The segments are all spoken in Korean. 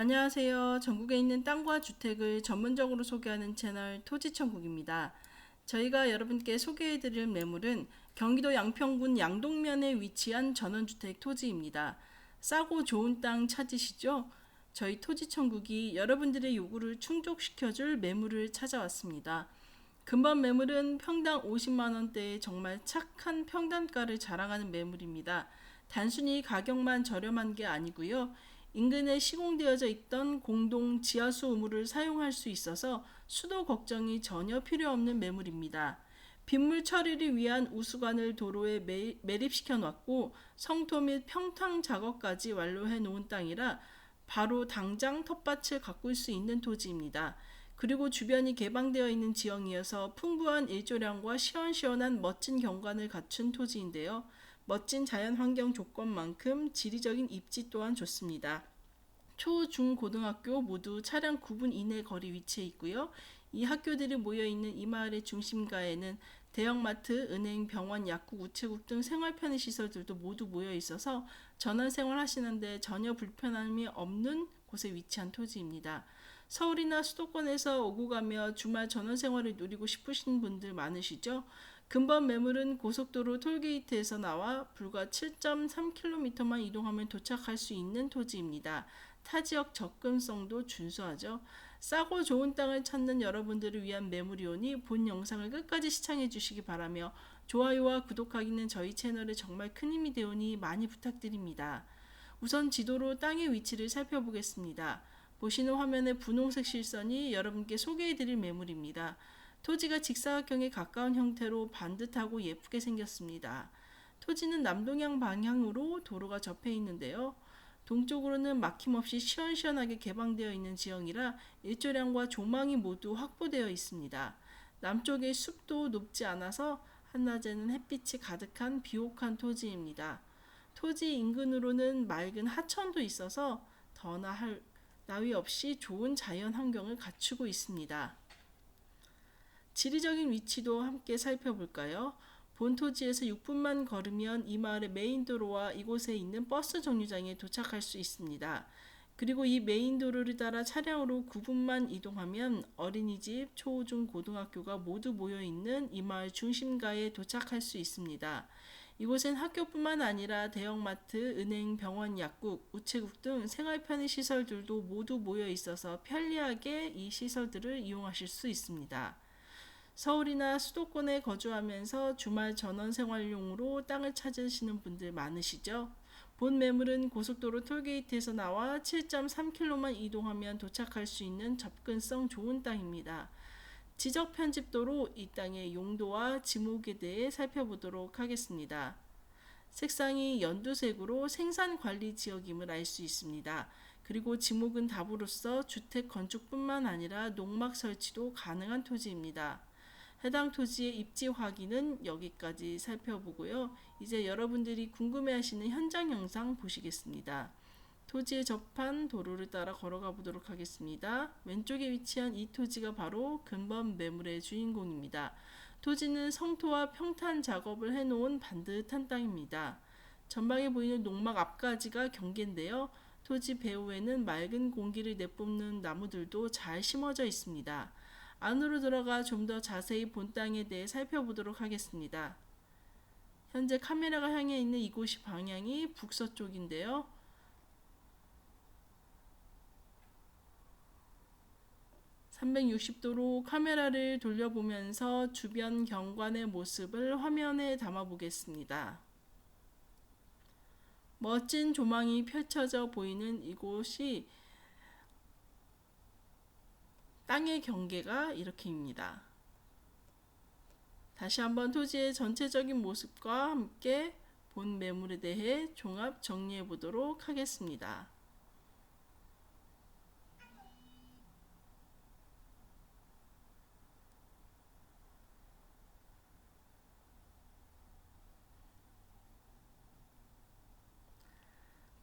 안녕하세요. 전국에 있는 땅과 주택을 전문적으로 소개하는 채널 토지천국입니다. 저희가 여러분께 소개해드릴 매물은 경기도 양평군 양동면에 위치한 전원주택 토지입니다. 싸고 좋은 땅 찾으시죠? 저희 토지천국이 여러분들의 요구를 충족시켜줄 매물을 찾아왔습니다. 금번 매물은 평당 50만원대의 정말 착한 평단가를 자랑하는 매물입니다. 단순히 가격만 저렴한 게 아니고요. 인근에 시공되어져 있던 공동 지하수 우물을 사용할 수 있어서 수도 걱정이 전혀 필요 없는 매물입니다. 빗물 처리를 위한 우수관을 도로에 매, 매립시켜 놨고 성토 및 평탕 작업까지 완료해 놓은 땅이라 바로 당장 텃밭을 가꿀 수 있는 토지입니다. 그리고 주변이 개방되어 있는 지형이어서 풍부한 일조량과 시원시원한 멋진 경관을 갖춘 토지인데요. 멋진 자연 환경 조건만큼 지리적인 입지 또한 좋습니다. 초, 중, 고등학교 모두 차량 9분 이내 거리 위치해 있고요. 이 학교들이 모여 있는 이 마을의 중심가에는 대형마트, 은행, 병원, 약국, 우체국 등 생활 편의 시설들도 모두 모여 있어서 전원 생활하시는데 전혀 불편함이 없는 곳에 위치한 토지입니다. 서울이나 수도권에서 오고 가며 주말 전원 생활을 누리고 싶으신 분들 많으시죠? 근본 매물은 고속도로 톨게이트에서 나와 불과 7.3km만 이동하면 도착할 수 있는 토지입니다. 타 지역 접근성도 준수하죠. 싸고 좋은 땅을 찾는 여러분들을 위한 매물이 오니 본 영상을 끝까지 시청해 주시기 바라며 좋아요와 구독하기는 저희 채널에 정말 큰 힘이 되오니 많이 부탁드립니다. 우선 지도로 땅의 위치를 살펴보겠습니다. 보시는 화면의 분홍색 실선이 여러분께 소개해 드릴 매물입니다. 토지가 직사각형에 가까운 형태로 반듯하고 예쁘게 생겼습니다. 토지는 남동향 방향으로 도로가 접해 있는데요. 동쪽으로는 막힘없이 시원시원하게 개방되어 있는 지형이라 일조량과 조망이 모두 확보되어 있습니다. 남쪽의 숲도 높지 않아서 한낮에는 햇빛이 가득한 비옥한 토지입니다. 토지 인근으로는 맑은 하천도 있어서 더나 할 나위 없이 좋은 자연 환경을 갖추고 있습니다. 지리적인 위치도 함께 살펴볼까요? 본 토지에서 6분만 걸으면 이 마을의 메인 도로와 이곳에 있는 버스 정류장에 도착할 수 있습니다. 그리고 이 메인 도로를 따라 차량으로 9분만 이동하면 어린이집, 초, 중, 고등학교가 모두 모여 있는 이 마을 중심가에 도착할 수 있습니다. 이곳엔 학교뿐만 아니라 대형마트, 은행, 병원, 약국, 우체국 등 생활 편의 시설들도 모두 모여 있어서 편리하게 이 시설들을 이용하실 수 있습니다. 서울이나 수도권에 거주하면서 주말 전원 생활용으로 땅을 찾으시는 분들 많으시죠? 본 매물은 고속도로 톨게이트에서 나와 7.3km만 이동하면 도착할 수 있는 접근성 좋은 땅입니다. 지적 편집도로 이 땅의 용도와 지목에 대해 살펴보도록 하겠습니다. 색상이 연두색으로 생산 관리 지역임을 알 수 있습니다. 그리고 지목은 답으로서 주택 건축뿐만 아니라 농막 설치도 가능한 토지입니다. 해당 토지의 입지 확인은 여기까지 살펴보고요. 이제 여러분들이 궁금해하시는 현장 영상 보시겠습니다. 토지에 접한 도로를 따라 걸어가 보도록 하겠습니다. 왼쪽에 위치한 이 토지가 바로 근본 매물의 주인공입니다. 토지는 성토와 평탄 작업을 해놓은 반듯한 땅입니다. 전방에 보이는 농막 앞까지가 경계인데요. 토지 배후에는 맑은 공기를 내뿜는 나무들도 잘 심어져 있습니다. 안으로 들어가 좀 더 자세히 본 땅에 대해 살펴보도록 하겠습니다. 현재 카메라가 향해 있는 이곳이 방향이 북서쪽인데요. (360도로) 카메라를 돌려보면서 주변 경관의 모습을 화면에 담아 보겠습니다. 멋진 조망이 펼쳐져 보이는 이곳이 땅의 경계가 이렇게입니다. 다시 한번 토지의 전체적인 모습과 함께 본 매물에 대해 종합 정리해 보도록 하겠습니다.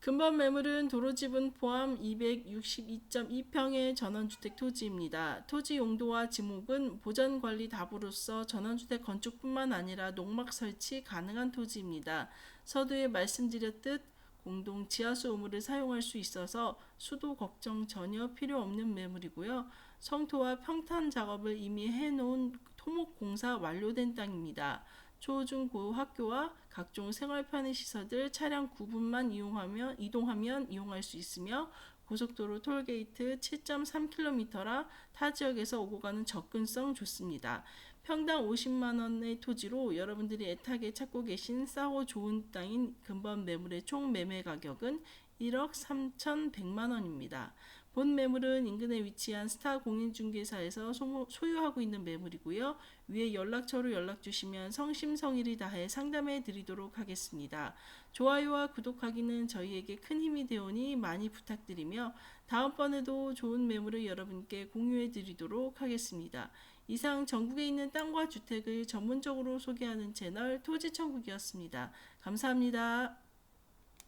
근본 매물은 도로 지분 포함 262.2평의 전원주택 토지입니다. 토지 용도와 지목은 보전 관리 답으로서 전원주택 건축뿐만 아니라 농막 설치 가능한 토지입니다. 서두에 말씀드렸듯 공동 지하수 우물을 사용할 수 있어서 수도 걱정 전혀 필요 없는 매물이고요. 성토와 평탄 작업을 이미 해놓은 토목 공사 완료된 땅입니다. 초중고 학교와 각종 생활 편의 시설들 차량 9분만 이용하면 이동하면 이용할 수 있으며 고속도로 톨게이트 7.3km라 타 지역에서 오고 가는 접근성 좋습니다. 평당 50만 원의 토지로 여러분들이 애타게 찾고 계신 싸고 좋은 땅인 근본 매물의 총 매매 가격은 1억 3,100만 원입니다. 본 매물은 인근에 위치한 스타 공인중개사에서 소- 소유하고 있는 매물이고요. 위에 연락처로 연락 주시면 성심성의를 다해 상담해 드리도록 하겠습니다. 좋아요와 구독하기는 저희에게 큰 힘이 되오니 많이 부탁드리며 다음번에도 좋은 매물을 여러분께 공유해 드리도록 하겠습니다. 이상 전국에 있는 땅과 주택을 전문적으로 소개하는 채널 토지천국이었습니다. 감사합니다.